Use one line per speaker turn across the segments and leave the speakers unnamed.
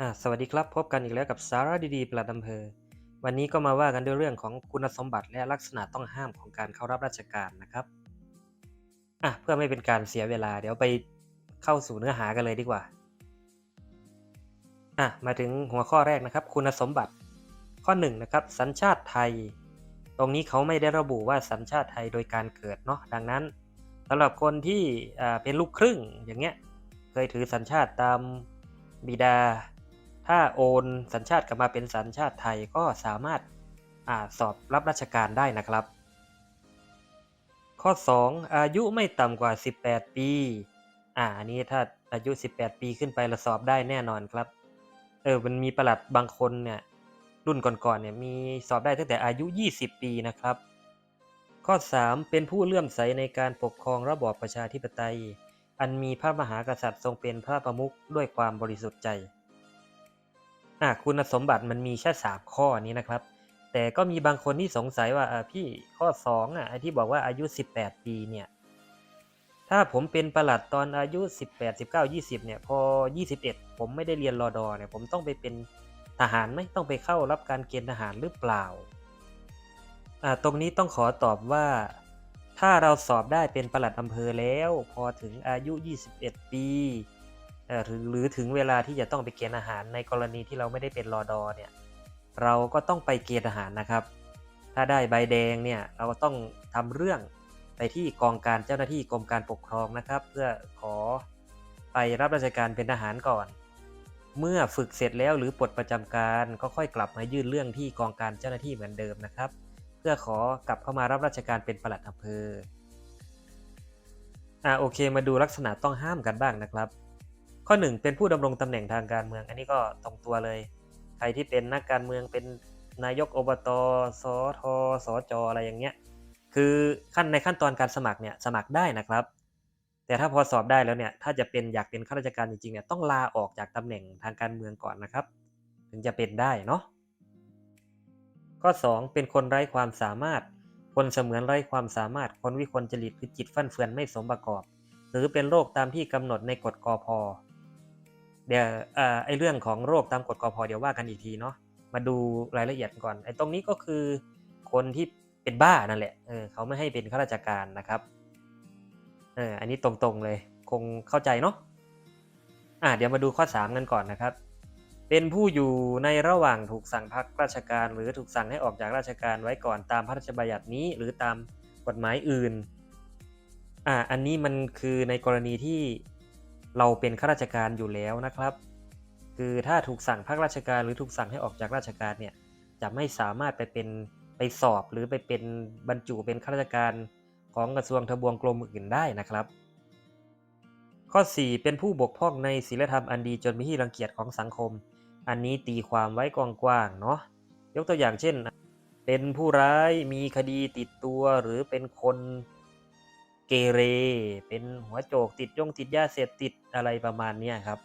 อ่าสวัสดีครับพบกันอีกแล้วกับสาระดีๆประหลัดอำเภอวันนี้ก็มาว่ากันด้วยเรื่องของคุณสมบัติและลักษณะต้องห้ามของการเข้ารับราชการนะครับอะเพื่อไม่เป็นการเสียเวลา เดี๋ยวไปเข้าสู่เนื้อหากันเลยดีกว่าอะมาถึงหัวข้อแรกนะครับ คุณสมบัติข้อ1นงนะครับ สัญชาติไทย ตรงนี้เขาไม่ได้ระบุว่าสัญชาติไทยโดยการเกิดเนาะดังนั้นสำหรับคนที่เป็นลูกครึ่งอย่างเงี้ยเคยถือสัญชาติตามบิดา ถ้าโอนสัญชาติกลับมาเป็นสัญชาติไทยก็สามารถอาสอบรับราชการได้นะครับ ข้อ 2 อายุไม่ต่ำกว่า 18 ปีอ่าอันนี้ถ้าอายุ 18 ปีขึ้นไปเราสอบได้แน่นอนครับเออมันมีประหลัดบางคนเนี่ยรุ่นก่อนๆเนี่ยมีสอบได้ตั้งแต่อายุ 20 ปีนะครับ ข้อ 3 เป็นผู้เลื่อมใสในการปกครองระบอบประชาธิปไตย อันมีพระมหากษัตริย์ทรงเป็นพระประมุขด้วยความบริสุทธิ์ใจ อะคุณสมบัติมันมีแค่สามข้อนี้นะครับ แต่ก็มีบางคนที่สงสัยว่าพี่ข้อสองอะที่บอกว่าอายุ 18 ปีเนี่ยถ้าผมเป็นประหลัดตอนอายุ 18 19 20เนี่ยพอ 21 ผมไม่ได้เรียนรอดอเนี่ยผมต้องไปเป็นทหารไหมต้องไปเข้ารับการเกณฑ์ทหารหรือเปล่าอ่าตรงนี้ต้องขอตอบว่า ถ้าเราสอบได้เป็นประหลัดอำเภอแล้ว พอถึงอายุ 21 ปีเอ่อ หรือหรือถึงเวลาที่จะต้องไปเกณฑ์อาหารในกรณีที่เราไม่ได้เป็นรอดอเนี่ยเราก็ต้องไปเกณฑ์อาหารนะครับ ถ้าได้ใบแดงเนี่ยเราก็ต้องทำเรื่องไปที่กองการเจ้าหน้าที่กรมการปกครองนะครับ เพื่อขอไปรับราชการเป็นทหารก่อน เมื่อฝึกเสร็จแล้วหรือปลดประจำการก็ค่อยกลับมายื่นเรื่องที่กองการเจ้าหน้าที่เหมือนเดิมนะครับ เพื่อขอกลับเข้ามารับราชการเป็นปลัดอำเภออ่าโอเคมาดูลักษณะต้องห้ามกันบ้างนะครับ ข้อ 1 เป็นผู้ดำรงตำแหน่งทางการเมือง อันนี้ก็ตรงตัวเลย ใครที่เป็นนักการเมืองเป็นนายกอบตสทสจอะไรอย่างเงี้ย คือขั้นในขั้นตอนการสมัครเนี่ยสมัครได้นะครับ แต่ถ้าพอสอบได้แล้วเนี่ย ถ้าจะเป็นอยากเป็นข้าราชการจริงๆเนี่ยต้องลาออกจากตำแหน่งทางการเมืองก่อนนะครับ ถึงจะเป็นได้เนาะ ข้อ 2 เป็นคนไร้ความสามารถ คนเสมือนไร้ความสามารถ คนวิกลจริตคือจิตฟั่นเฟือนไม่สมประกอบ หรือเป็นโรคตามที่กำหนดในกฎกอพ เดี๋ยวอไอเรื่องของโรคตามกฎกพเดี๋ยวว่ากันอีกทีเนาะมาดูรายละเอียดก่อนไอตรงนี้ก็คือคนที่เป็นบ้านั่นแหละเออเขาไม่ให้เป็นข้าราชการนะครับเอออันนี้ตรงๆเลยคงเข้าใจเนาะอะเดี๋ยวมาดูข้อ 3 กันก่อนนะครับ เป็นผู้อยู่ในระหว่างถูกสั่งพักราชการ หรือถูกสั่งให้ออกจากราชการไว้ก่อนตามพระราชบัญญัตินี้หรือตามกฎหมายอื่นอ่าอันนี้มันคือในกรณีที่ เราเป็นข้าราชการอยู่แล้วนะครับ คือถ้าถูกสั่งพักราชการหรือถูกสั่งให้ออกจากราชการเนี่ยจะไม่สามารถไปเป็นไปสอบหรือไปเป็นบรรจุเป็นข้าราชการของกระทรวงทบวงกรมอื่นได้นะครับ ข้อ 4 เป็นผู้บกพร่องในศีลธรรมอันดีจนเป็นที่รังเกียจของสังคม อันนี้ตีความไว้กว้างๆเนาะยกตัวอย่างเช่น เป็นผู้ร้ายมีคดีติดตัวหรือเป็นคน เกเร เป็นหัวโจกติดย่งติดยาเสพติดอะไรประมาณนี้ครับ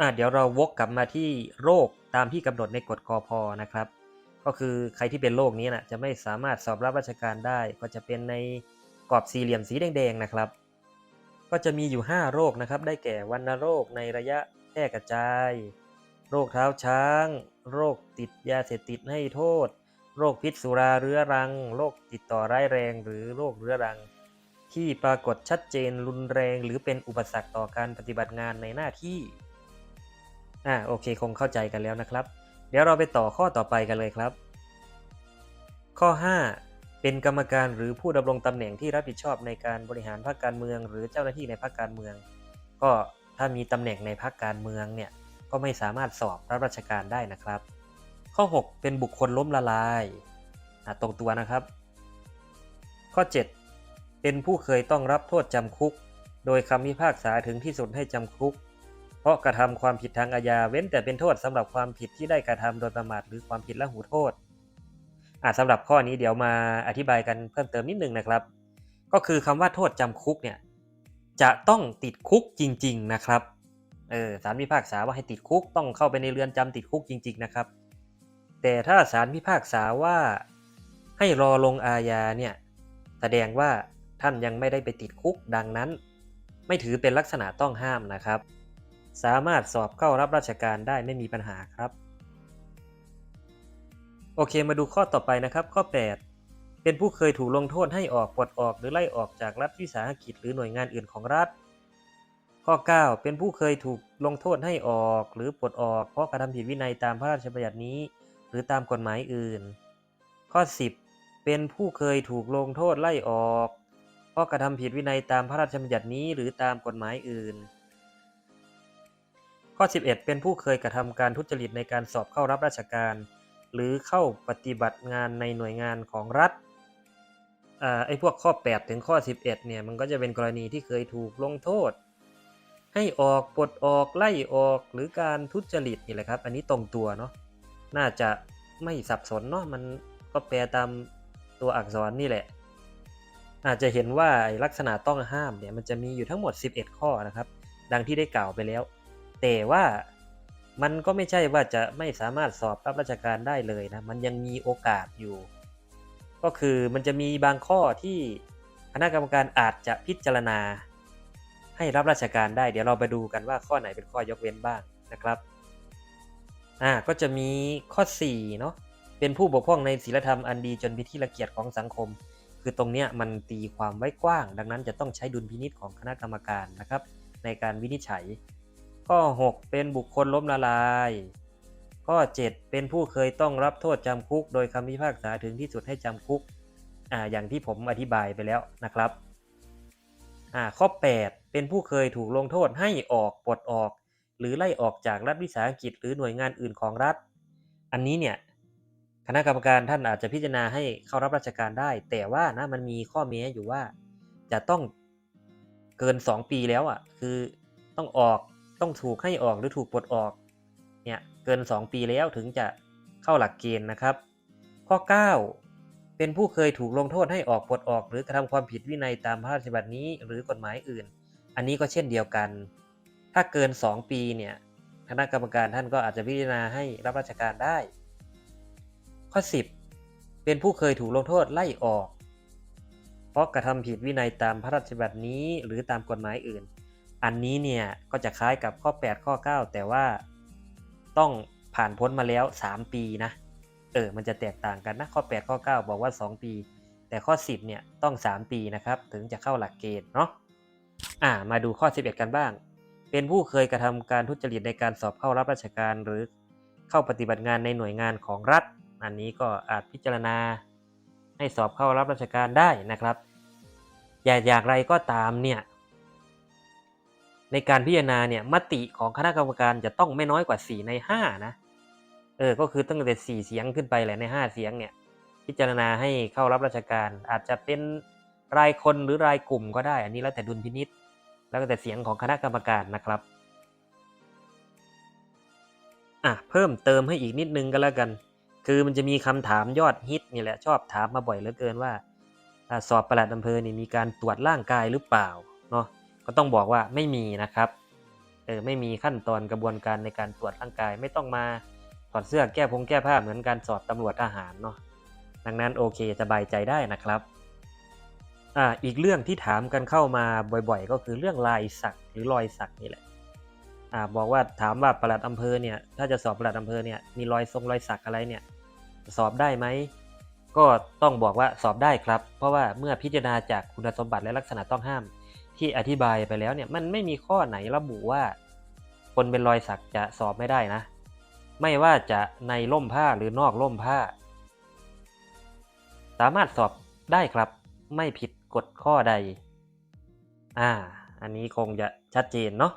อะเดี๋ยวเราวกกลับมาที่โรคตามที่กำหนดในกฎกพนะครับ ก็คือใครที่เป็นโรคนี้นะจะไม่สามารถสอบรับราชการได้ ก็จะเป็นในกรอบสี่เหลี่ยมสีแดงๆนะครับ ก็จะมีอยู่ 5 โรคนะครับ ได้แก่วัณโรคในระยะแพร่กระจาย โรคเท้าช้าง โรคติดยาเสพติดให้โทษ โรคพิษสุราเรื้อรัง โรคติดต่อร้ายแรง หรือโรคเรื้อรัง ที่ปรากฏชัดเจนรุนแรง หรือเป็นอุปสรรคต่อการปฏิบัติงานในหน้าที่ อ่าโอเคคงเข้าใจกันแล้วนะครับ เดี๋ยวเราไปต่อข้อต่อไปกันเลยครับ ข้อ 5 เป็นกรรมการหรือผู้ดำรงตำแหน่งที่รับผิดชอบในการบริหารพรรคการเมือง หรือเจ้าหน้าที่ในพรรคการเมือง ก็ถ้ามีตำแหน่งในพรรคการเมืองเนี่ยก็ไม่สามารถสอบรับราชการได้นะครับ ข้อ 6 เป็นบุคคลล้มละลายตรงตัวนะครับ ข้อ 7 เป็นผู้เคยต้องรับโทษจำคุก โดยคำพิพากษาถึงที่สุดให้จำคุก เพราะกระทำความผิดทางอาญาเว้นแต่เป็นโทษสำหรับความผิดที่ได้กระทำโดยประมาทหรือความผิดละหูโทษอ่าสำหรับข้อนี้เดี๋ยวมาอธิบายกันเพิ่มเติมนิดนึงนะครับ ก็คือคำว่าโทษจำคุกเนี่ยจะต้องติดคุกจริง ๆนะครับเออศาลพิพากษาว่าให้ติดคุกต้องเข้าไปในเรือนจำติดคุกจริง ๆ นะครับ แต่ถ้าศาลพิพากษาว่า ให้รอลงอาญาเนี่ยแสดงว่าท่านยังไม่ได้ไปติดคุกดังนั้น ไม่ถือเป็นลักษณะต้องห้ามนะครับ สามารถสอบเข้ารับราชการได้ไม่มีปัญหาครับ โอเคมาดูข้อต่อไปนะครับ ข้อ 8 เป็นผู้เคยถูกลงโทษให้ออกปลดออกหรือไล่ออกจากรัฐวิสาหกิจหรือหน่วยงานอื่นของรัฐ ข้อ 9 เป็นผู้เคยถูกลงโทษให้ออกหรือปลดออกเพราะกระทำผิดวินัยตามพระราชบัญญัตินี้ หรือตามกฎหมายอื่น ข้อ 10 เป็นผู้เคยถูกลงโทษไล่ออกเพราะกระทำผิดวินัยตามพระราชบัญญัตินี้หรือตามกฎหมายอื่น ข้อ 11 เป็นผู้เคยกระทำการทุจริตในการสอบเข้ารับราชการ หรือเข้าปฏิบัติงานในหน่วยงานของรัฐอ่าไอ้พวกข้อ 8 ถึงข้อ 11 เนี่ยมันก็จะเป็นกรณีที่เคยถูกลงโทษ ให้ออกปลดออกไล่ออกหรือการทุจริตนี่แหละครับ อันนี้ตรงตัวเนาะ น่าจะไม่สับสนเนาะมันก็แปลตามตัวอักษรนี่แหละ อาจจะเห็นว่าลักษณะต้องห้ามเนี่ยมันจะมีอยู่ทั้งหมด 11 ข้อนะครับ ดังที่ได้กล่าวไปแล้ว แต่ว่ามันก็ไม่ใช่ว่าจะไม่สามารถสอบรับราชการได้เลยนะ มันยังมีโอกาสอยู่ ก็คือมันจะมีบางข้อที่คณะกรรมการอาจจะพิจารณา ให้รับราชการได้ เดี๋ยวเราไปดูกันว่าข้อไหนเป็นข้อยกเว้นบ้างนะครับ อ่าก็จะมีข้อ4เนาะเป็นผู้บกพร่องในศีลธรรมอันดีจนเป็นที่รังเกียจของสังคม คือตรงเนี้ยมันตีความไว้กว้าง ดังนั้นจะต้องใช้ดุลพินิษของคณะกรรมการนะครับ ในการวินิจฉัย ข้อ 6 เป็นบุคคลล้มละลาย ข้อ 7 เป็นผู้เคยต้องรับโทษจำคุก โดยคำพิพากษาถึงที่สุดให้จำคุกอ่าอย่างที่ผมอธิบายไปแล้วนะครับอ่าข้อ 8 เป็นผู้เคยถูกลงโทษให้ออกปลดออก หรือไล่ออกจากรัฐวิสาหกิจ หรือหน่วยงานอื่นของรัฐ อันนี้เนี่ยคณะกรรมการท่านอาจจะพิจารณาให้เข้ารับราชการได้ แต่ว่านะมันมีข้อแม้อยู่ว่า จะต้องเกิน 2 ปีแล้วอะคือต้องออกต้องถูกให้ออกหรือถูกปลดออกเนี่ยเกิน 2 ปีแล้วถึงจะเข้าหลักเกณฑ์นะครับ ข้อ 9 เป็นผู้เคยถูกลงโทษให้ออกปลดออก หรือกระทำความผิดวินัยตามพระราชบัญญัตินี้ หรือกฎหมายอื่น อันนี้ก็เช่นเดียวกัน ถ้าเกิน 2 ปีเนี่ยคณะกรรมการท่านก็อาจจะพิจารณาให้รับราชการได้ ข้อ 10 เป็นผู้เคยถูกลงโทษไล่ออก เพราะกระทำผิดวินัยตามพระราชบัญญัตินี้หรือตามกฎหมายอื่น อันนี้เนี่ยก็จะคล้ายกับข้อ 8 ข้อ 9 แต่ว่าต้องผ่านพ้นมาแล้ว 3 ปีนะ เออ มันจะแตกต่างกันนะ ข้อ 8 ข้อ 9 บอกว่า 2 ปี แต่ข้อ 10 เนี่ยต้อง 3 ปีนะครับ ถึงจะเข้าหลักเกณฑ์เนาะ อ่า มาดูข้อ 11 กันบ้าง เป็นผู้เคยกระทำการทุจริตในการสอบเข้ารับราชการหรือเข้าปฏิบัติงานในหน่วยงานของรัฐ อันนี้ก็อาจพิจารณาให้สอบเข้ารับราชการได้นะครับ อย่าอย่างไรก็ตามเนี่ยในการพิจารณาเนี่ยมติของคณะกรรมการจะต้องไม่น้อยกว่า 4 ใน 5 นะเออก็คือตั้งแต่ 4 เสียงขึ้นไปแหละใน 5 เสียงเนี่ยพิจารณาให้เข้ารับราชการ อาจจะเป็นรายคนหรือรายกลุ่มก็ได้ อันนี้แล้วแต่ดุลพินิษ แล้วก็แต่เสียงของคณะกรรมการนะครับอะเพิ่มเติมให้อีกนิดนึงก็แล้วกัน คือมันจะมีคำถามยอดฮิตนี่แหละชอบถามมาบ่อยเหลือเกินว่าอ่าสอบประหลัดอำเภอนี่มีการตรวจร่างกายหรือเปล่าเนาะก็ต้องบอกว่าไม่มีนะครับเออไม่มีขั้นตอนกระบวนการในการตรวจร่างกายไม่ต้องมาถอดเสื้อแก้พงแก้ผ้าเหมือนการสอบตำรวจทหารเนาะดังนั้นโอเคสบายใจได้นะครับ อ่าอีกเรื่องที่ถามกันเข้ามาบ่อยๆ ก็คือเรื่องลายสักหรือรอยสักนี่แหละอ่าบอกว่าถามว่าปลัดอำเภอเนี่ยถ้าจะสอบปลัดอำเภอเนี่ยมีรอยทรงรอยสักอะไรเนี่ยสอบได้ไหมก็ต้องบอกว่าสอบได้ครับ เพราะว่าเมื่อพิจารณาจากคุณสมบัติและลักษณะต้องห้าม ที่อธิบายไปแล้วเนี่ยมันไม่มีข้อไหนระบุว่า คนเป็นรอยสักจะสอบไม่ได้นะ ไม่ว่าจะในร่มผ้าหรือนอกร่มผ้า สามารถสอบได้ครับไม่ผิด กฎข้อใด อ่า อันนี้คงจะชัดเจนเนาะ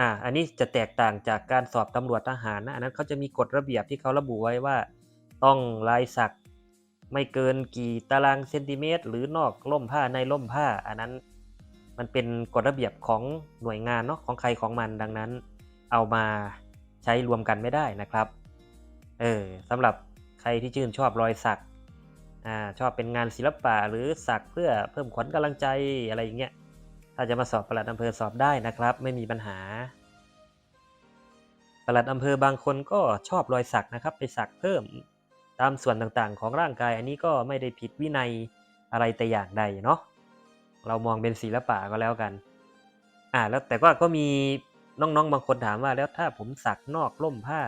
อ่า อันนี้จะแตกต่างจากการสอบตำรวจทหารนะ อันนั้นเขาจะมีกฎระเบียบที่เขาระบุไว้ว่า ต้องลายสักไม่เกินกี่ตารางเซนติเมตร หรือนอกร่มผ้าในร่มผ้า อันนั้นมันเป็นกฎระเบียบของหน่วยงานเนาะของใครของมันดังนั้น เอามาใช้รวมกันไม่ได้นะครับ เออสำหรับใครที่ชื่นชอบรอยสัก อ่าชอบเป็นงานศิลปะหรือสักเพื่อเพิ่มขวัญกำลังใจอะไรอย่างเงี้ยถ้าจะมาสอบประหลัดอำเภอสอบได้นะครับ ไม่มีปัญหาประหลัดอำเภอบางคนก็ชอบรอยสักนะครับ ไปสักเพิ่มตามส่วนต่างๆ ของร่างกาย อันนี้ก็ไม่ได้ผิดวินัยอะไรแต่อย่างใดเนาะเรามองเป็นศิลปะก็แล้วกันอ่าแล้วแต่ก็ก็มีน้องๆบางคนถามว่าแล้วถ้าผมสักนอกร่มผ้า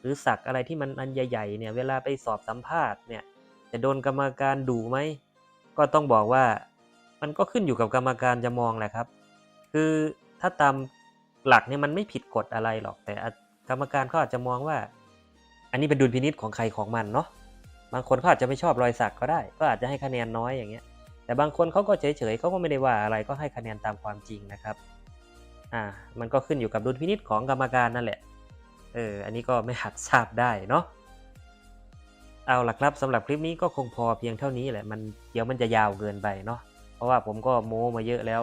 หรือสักอะไรที่มันอันใหญ่ๆเนี่ยเวลาไปสอบสัมภาษณ์เนี่ย จะโดนกรรมการดุไหมก็ต้องบอกว่ามันก็ขึ้นอยู่กับกรรมการจะมองแหละครับ คือถ้าตามหลักเนี่ยมันไม่ผิดกฎอะไรหรอก แต่กรรมการเขาอาจจะมองว่า อันนี้เป็นดุลพินิษของใครของมันเนาะบางคนเขาอาจจะไม่ชอบรอยสักก็ได้ ก็อาจจะให้คะแนนน้อยอย่างเงี้ย แต่บางคนเขาก็เฉยๆเขาก็ไม่ได้ว่าอะไรก็ให้คะแนนตามความจริงนะครับอ่ามันก็ขึ้นอยู่กับดุลพินิษของกรรมการนั่นแหละเอออันนี้ก็ไม่หัดทราบได้เนาะ เอาล่ะครับสำหรับคลิปนี้ก็คงพอเพียงเท่านี้แหละมันเดี๋ยวมันจะยาวเกินไปเนาะเพราะว่าผมก็โม้มาเยอะแล้ว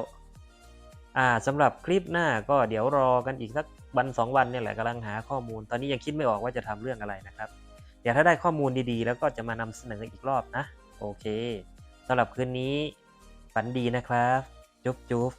อ่าสำหรับคลิปหน้าก็เดี๋ยวรอกันอีกสักวันสองวันเนี่ยแหละกำลังหาข้อมูล ตอนนี้ยังคิดไม่ออกว่าจะทำเรื่องอะไรนะครับ เดี๋ยวถ้าได้ข้อมูลดีๆ แล้วก็จะมานำเสนออีกรอบนะ โอเคสำหรับคืนนี้ฝันดีนะครับ จุ๊บจุ๊บ